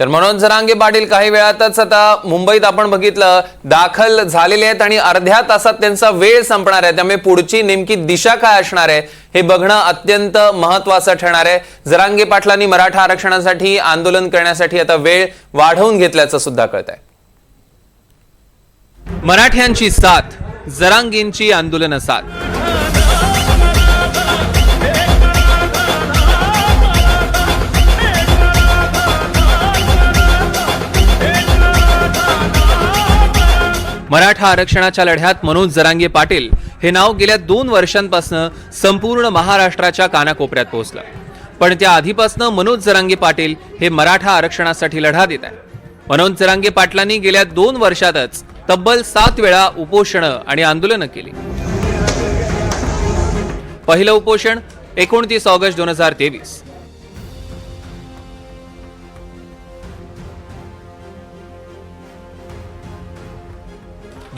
तर मनोज जरांगे पाटील काही वेळातच आता मुंबईत आपण बघितलं दाखल झालेले आहेत आणि अर्ध्या तासात त्यांचा वेळ संपणार आहे. त्यामुळे पुढची नेमकी दिशा काय असणार आहे हे बघणं अत्यंत महत्वाचं ठरणार आहे. जरांगे पाटलांनी मराठा आरक्षणासाठी आंदोलन करण्यासाठी आता वेळ वाढवून घेतल्याचं सुद्धा कळत आहे मराठ्यांची साथ जरांगींची आंदोलन साथ. मराठा आरक्षणाच्या लढ्यात मनोज जरांगे पाटील हे नाव गेल्या दोन वर्षांपासून संपूर्ण महाराष्ट्राच्या कानाकोपऱ्यात पोहोचलं. पण त्या आधीपासून मनोज जरांगे पाटील हे मराठा आरक्षणासाठी लढा देत आहेत. मनोज जरांगे पाटलांनी गेल्या दोन वर्षातच तब्बल सात वेळा उपोषणं आणि आंदोलनं केली. पहिलं उपोषण एकोणतीस ऑगस्ट दोन हजार तेवीस.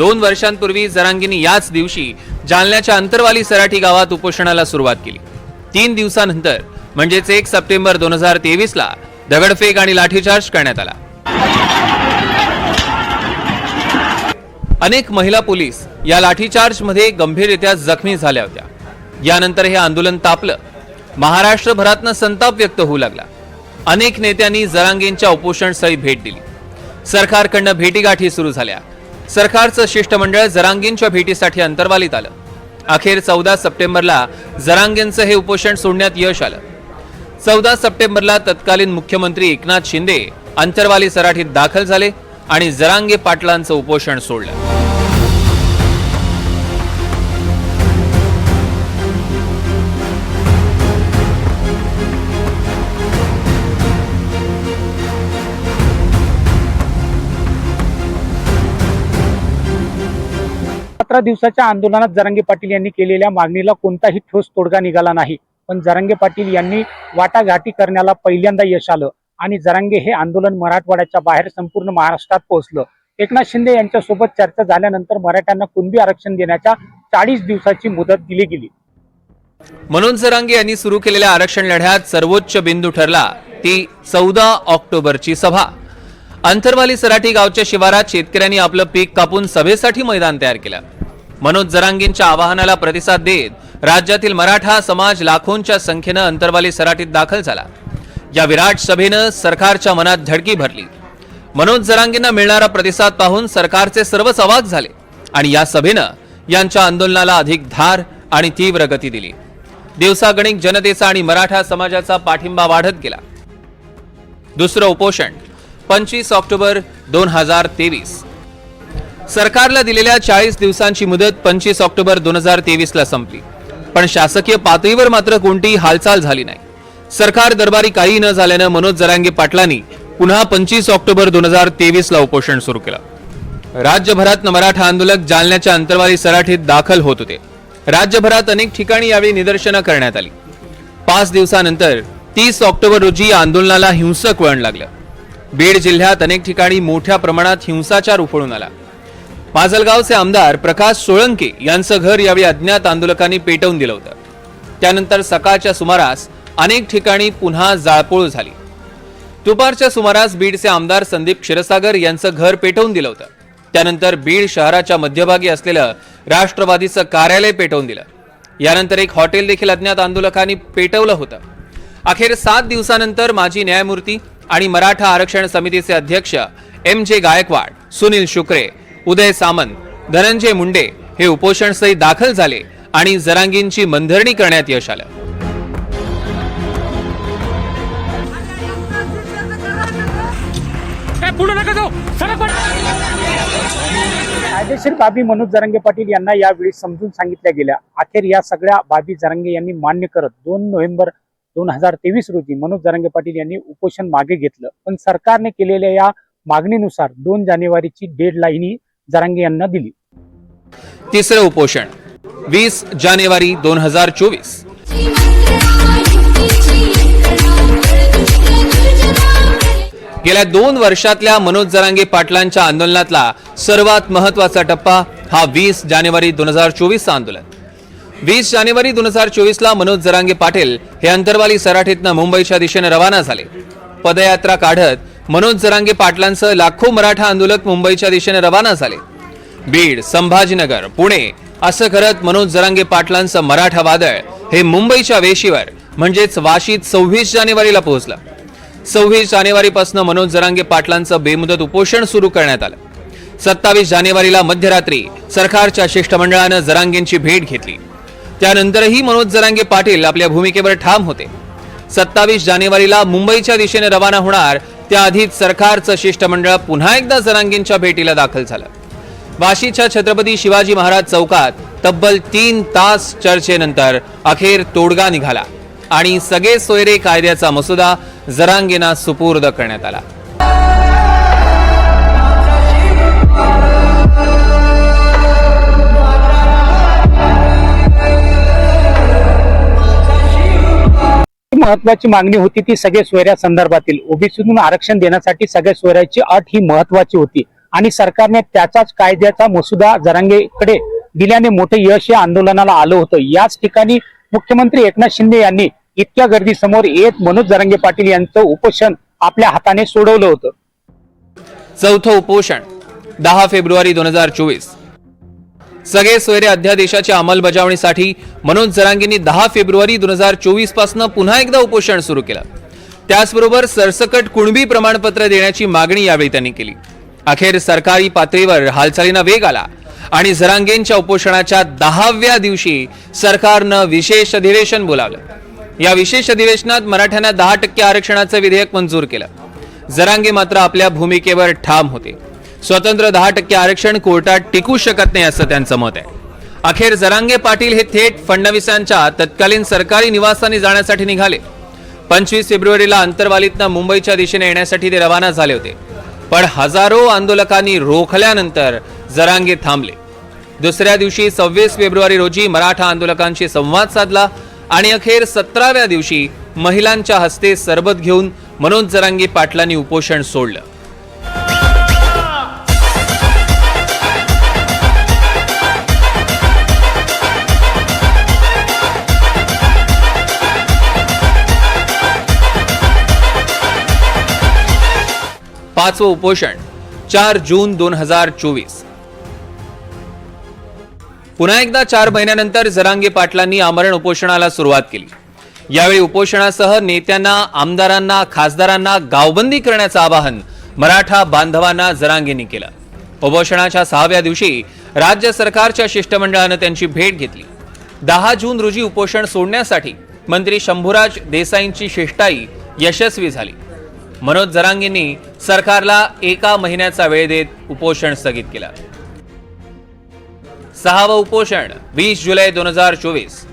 दोन वर्षांपूर्वी जरांगींनी याच दिवशी जालन्याच्या अंतरवाली सराठी गावात उपोषणाला सुरुवात केली. तीन दिवसानंतर म्हणजेच एक सप्टेंबर दोन हजार तेवीस ला दगडफेक आणि लाठीचार्ज करण्यात आला. अनेक महिला पोलीस या लाठीचार्जमध्ये गंभीररित्या जखमी झाल्या होत्या. यानंतर हे आंदोलन तापलं. महाराष्ट्रभरातनं संताप व्यक्त होऊ लागला. अनेक नेत्यांनी जरांगेंच्या उपोषणस्थळी भेट दिली. सरकारकडनं भेटीगाठी सुरू झाल्या. सरकारचं शिष्टमंडळ जरांगेंच्या भेटीसाठी अंतर्वालीत आलं. अखेर चौदा सप्टेंबरला जरांगेंचं हे उपोषण सोडण्यात यश आलं. चौदा सप्टेंबरला तत्कालीन मुख्यमंत्री एकनाथ शिंदे अंतरवाली सराठीत दाखल झाले आणि जरांगे पाटलांचं उपोषण सोडलं. सतरा दिवसाच्या आंदोलनात जरांगे पाटील यांनी केलेल्या मागणीला कोणताही ठोस तोडगा निघाला नाही. पण जरांगे पाटील यांनी वाटाघाटी करण्याला पहिल्यांदा यश आलं आणि जरांगे हे आंदोलन मराठवाड्याच्या बाहेर संपूर्ण महाराष्ट्रात पोहोचलं. एकनाथ शिंदे यांच्यासोबत चर्चा झाल्यानंतर मराठ्यांना कुणबी आरक्षण देण्याच्या चाळीस दिवसाची मुदत दिली गेली. मनोज जरांगे यांनी सुरू केलेल्या आरक्षण लढ्यात सर्वोच्च बिंदू ठरला ती चौदा ऑक्टोबरची सभा. अंतरवाली सराठी गावच्या शिवारात शेतकऱ्यांनी आपलं पीक कापून सभेसाठी मैदान तयार केलं. मनोज जरांगेंच्या आवाहनाला प्रतिसाद देत राज्यातील मराठा समाज लाखोंच्या संख्येनं अंतरवाली सराटीत दाखल झाला. या विराट सभेनं सरकारच्या मनात धडकी भरली. मनोज जरांगींना मिळणारा प्रतिसाद पाहून सरकारचे सर्वच अवाक झाले आणि या सभेनं यांच्या आंदोलनाला अधिक धार आणि तीव्र गती दिली. दिवसागणिक जनतेचा आणि मराठा समाजाचा पाठिंबा वाढत गेला. दुसरं उपोषण पंचवीस ऑक्टोबर दोन हजार तेवीस. सरकारला दिलेल्या चाळीस दिवसांची मुदत पंचवीस ऑक्टोबर दोन हजार तेवीसला संपली. पण शासकीय पातळीवर मात्र कोणतीही हालचाल झाली नाही. सरकार दरबारी काही न झाल्यानं मनोज जरांगे पाटलांनी पुन्हा पंचवीस ऑक्टोबर दोन हजार तेवीसला उपोषण सुरू केलं. राज्यभरात मराठा आंदोलक जालन्याच्या अंतरवाली सराठीत दाखल होत होते. राज्यभरात अनेक ठिकाणी यावेळी निदर्शनं करण्यात आली. पाच दिवसानंतर तीस ऑक्टोबर रोजी आंदोलनाला हिंसक वळण लागलं. बीड जिल्ह्यात अनेक ठिकाणी मोठ्या प्रमाणात हिंसाचार उफळून आला. माजलगावचे आमदार प्रकाश सोळंके यांचं घर यावेळी अज्ञात आंदोलकांनी पेटवून दिलं होतं. त्यानंतर सकाळच्या सुमारास अनेक ठिकाणी पुन्हा जाळपोळ झाली. दुपारच्या सुमारास बीडचे आमदार संदीप क्षीरसागर यांचं घर पेटवून दिलं होतं. त्यानंतर बीड शहराच्या मध्यभागी असलेलं राष्ट्रवादीचं कार्यालय पेटवून दिलं. यानंतर एक हॉटेल देखील अज्ञात आंदोलकांनी पेटवलं होतं. अखेर सात दिवसानंतर माजी न्यायमूर्ती आणि मराठा आरक्षण समितीचे अध्यक्ष एम जे गायकवाड सुनील शुक्रे उदय सामंत धनंजय मुंडे हे उपोषणस्थळी दाखल झाले आणि जरांगींची मनधरणी करण्यात यश आलं. कायदेशीर बाबी मनोज जरांगे पाटील यांना यावेळी समजून सांगितल्या गेल्या. अखेर या सगळ्या बाबी जरांगे यांनी मान्य करत दोन नोव्हेंबर दोन हजार तेवीस रोजी मनोज जरांगे पाटील यांनी उपोषण मागे घेतलं. पण सरकारने केलेल्या या मागणीनुसार दोन जानेवारीची डेडलाईन जरांगे यांना दिली. तिसरं उपोषण वीस जानेवारी दोन हजार चोवीस. गेल्या दोन वर्षातल्या मनोज जरांगे पाटलांच्या आंदोलनातला सर्वात महत्त्वाचा टप्पा हा वीस जानेवारी दोन हजार चोवीसचा आंदोलन. वीस जानेवारी दोन हजार चोवीसला मनोज जरांगे पाटील हे अंतरवाली सराठीतनं मुंबईच्या दिशेने रवाना झाले. पदयात्रा काढत मनोज जरांगे पाटलांसह लाखो मराठा आंदोलक मुंबईच्या दिशेने रवाना झाले. बीड संभाजीनगर पुणे असं करत मनोज जरांगे पाटलांचं मराठा वादळ हे मुंबईच्या वेशीवर म्हणजेच वाशीत सव्वीस जानेवारीला पोहोचलं. सव्वीस जानेवारीपासून मनोज जरांगे पाटलांचं बेमुदत उपोषण सुरू करण्यात आलं. सत्तावीस जानेवारीला मध्यरात्री सरकारच्या शिष्टमंडळानं जरांगेंची भेट घेतली. त्यानंतरही मनोज जरांगे पाटील आपल्या भूमिकेवर ठाम होते. सत्तावीस जानेवारीला मुंबईच्या दिशेने रवाना होणार त्याआधीच सरकारचं शिष्टमंडळ पुन्हा एकदा जरांगींच्या भेटीला दाखल झालं. वाशीच्या छत्रपती शिवाजी महाराज चौकात तब्बल तीन तास चर्चेनंतर अखेर तोडगा निघाला आणि सगळे सोयरे कायद्याचा मसुदा जरांगेना सुपूर्द करण्यात आला. महत्वाची मागणी होती ती सगळे सोयऱ्या संदर्भातील. ओबीसीतून आरक्षण देण्यासाठी सगळ्या सोयऱ्याची अट ही महत्वाची होती. आणि सरकारने त्याचाच कायद्याचा मसुदा जरांगेकडे दिल्याने मोठे यश या आंदोलनाला आलं होतं. याच ठिकाणी मुख्यमंत्री एकनाथ शिंदे यांनी इतक्या गर्दीसमोर येत मनोज जरांगे पाटील यांचं उपोषण आपल्या हाताने सोडवलं होतं. चौथं उपोषण दहा फेब्रुवारी दोन हजार चोवीस. सगळे सोयरे अध्यादेशाच्या अंमलबजावणीसाठी मनोज जरांगेंनी दहा फेब्रुवारी दोन हजार चोवीसपासून पुन्हा एकदा उपोषण सुरू केलं. त्याचबरोबर सरसकट कुणबी प्रमाणपत्र देण्याची मागणी यावेळी त्यांनी केली. अखेर सरकारी पातळीवर हालचालींना वेग आला आणि जरांगेंच्या उपोषणाच्या दहाव्या दिवशी सरकारनं विशेष अधिवेशन बोलावलं. या विशेष अधिवेशनात मराठ्यांना दहा टक्के आरक्षणाचं विधेयक मंजूर केलं. जरांगे मात्र आपल्या भूमिकेवर ठाम होते. स्वतंत्र दहा टक्के आरक्षण कोर्टात टिकू शकत नाही असं त्यांचं मत आहे. अखेर जरांगे पाटील हे थेट फडणवीसांच्या तत्कालीन सरकारी निवासस्थानी जाण्यासाठी निघाले. पंचवीस फेब्रुवारीला अंतरवालीतनं मुंबईच्या दिशेने येण्यासाठी ते रवाना झाले होते. पण हजारो आंदोलकांनी रोखल्यानंतर जरांगे थांबले. दुसऱ्या दिवशी सव्वीस फेब्रुवारी रोजी मराठा आंदोलकांशी संवाद साधला आणि अखेर सतराव्या दिवशी महिलांच्या हस्ते सरबत घेऊन मनोज जरांगे पाटलांनी उपोषण सोडलं. पाचवं उपोषण चार जून दोन हजार चोवीस. पुन्हा एकदा चार महिन्यानंतर जरांगे पाटलांनी आमरण उपोषणाला सुरुवात केली. यावेळी उपोषणासह नेत्यांना आमदारांना खासदारांना गावबंदी करण्याचं आवाहन मराठा बांधवांना जरांगेंनी केलं. उपोषणाच्या सहाव्या दिवशी राज्य सरकारच्या शिष्टमंडळानं त्यांची भेट घेतली. दहा जून रोजी उपोषण सोडण्यासाठी मंत्री शंभूराज देसाईंची शिष्टाई यशस्वी झाली. मनोज जरांगेंनी सरकारला एका महिन्याचा वेळ देत उपोषण स्थगित केलं. सहावं उपोषण वीस जुलै दोन हजार चोवीस.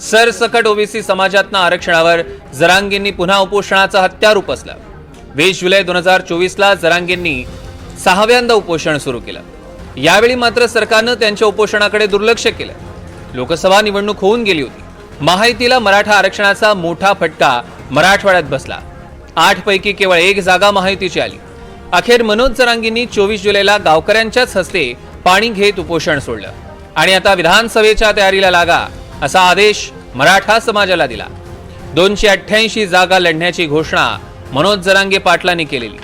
सरसकट ओबीसी समाजातना आरक्षणावर जरांगेंनी पुन्हा उपोषणाचं हत्यार उपसलं. वीस जुलै दोन हजार चोवीसला जरांगेंनी सहाव्यांदा उपोषण सुरू केलं. यावेळी मात्र सरकारनं त्यांच्या उपोषणाकडे दुर्लक्ष केलं. लोकसभा निवडणूक होऊन गेली होती. महायुतीला मराठा आरक्षणाचा मोठा फटका मराठवाड्यात बसला. आठपैकी केवळ एक जागा महायुतीची आली. अखेर मनोज जरांगींनी चोवीस जुलैला गावकऱ्यांच्याच हस्ते पाणी घेत उपोषण सोडलं. आणि आता विधानसभेच्या तयारीला लागा असा आदेश मराठा समाजाला दिला. दोनशे अठ्ठ्याऐंशी जागा लढण्याची घोषणा मनोज जरांगे पाटलांनी केलेली.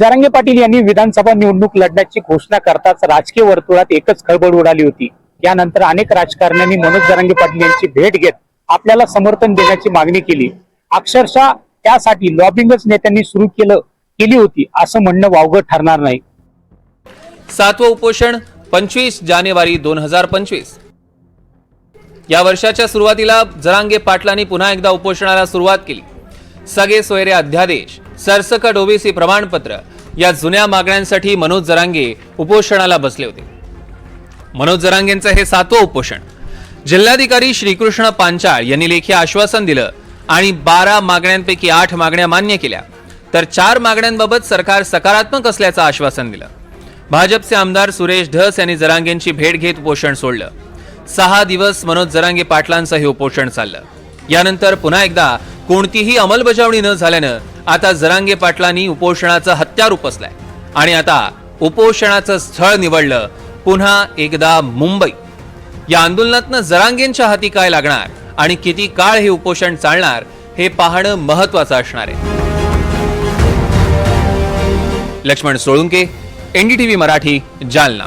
जरांगे पाटील यांनी विधानसभा निवडणूक लढण्याची घोषणा करताच राजकीय वर्तुळात एकच खळबळ उडाली होती. यानंतर अनेक राजकारण्यांनी मनोज जरांगे पाटील यांची भेट घेत आपल्याला समर्थन देण्याची मागणी केली. अक्षरशः त्यासाठी लॉबिंगच नेत्यांनी सुरू केलं केली होती असं म्हणणं वावगं ठरणार नाही. सातवं उपोषण पंचवीस जानेवारी दोन हजार पंचवीस. या वर्षाच्या सुरुवातीला जरांगे पाटलांनी पुन्हा एकदा उपोषणाला सुरुवात केली. सगळे सोयरे अध्यादेश. सरसकट ओबीसी प्रमाणपत्र. या जुन्या मागण्यांसाठी मनोज जरांगे उपोषणाला बसले होते. मनोज जरांगेंचं हे सातवं उपोषण. जिल्हाधिकारी श्रीकृष्ण पांचाळ यांनी लेखी आश्वासन दिलं आणि बारा मागण्यांपैकी आठ मागण्या मान्य केल्या. तर चार मागण्यांबाबत सरकार सकारात्मक असल्याचं आश्वासन दिलं. भाजपचे आमदार सुरेश धस यांनी जरांगेंची भेट घेत उपोषण सोडलं. सहा दिवस मनोज जरांगे पाटलांचं हे उपोषण चाललं. यानंतर पुन्हा एकदा कोणतीही अंमलबजावणी न झाल्यानं आता जरांगे पाटलांनी उपोषणाचं हत्यार उपसलंय आणि आता उपोषणाचं स्थळ निवडलं पुन्हा एकदा मुंबई. या आंदोलनातनं जरांगेंच्या हाती काय लागणार आणि किती काळ हे उपोषण चालणार हे पाहणं महत्वाचं असणार आहे. लक्ष्मण सोळुंके एनडीटीव्ही मराठी जालना.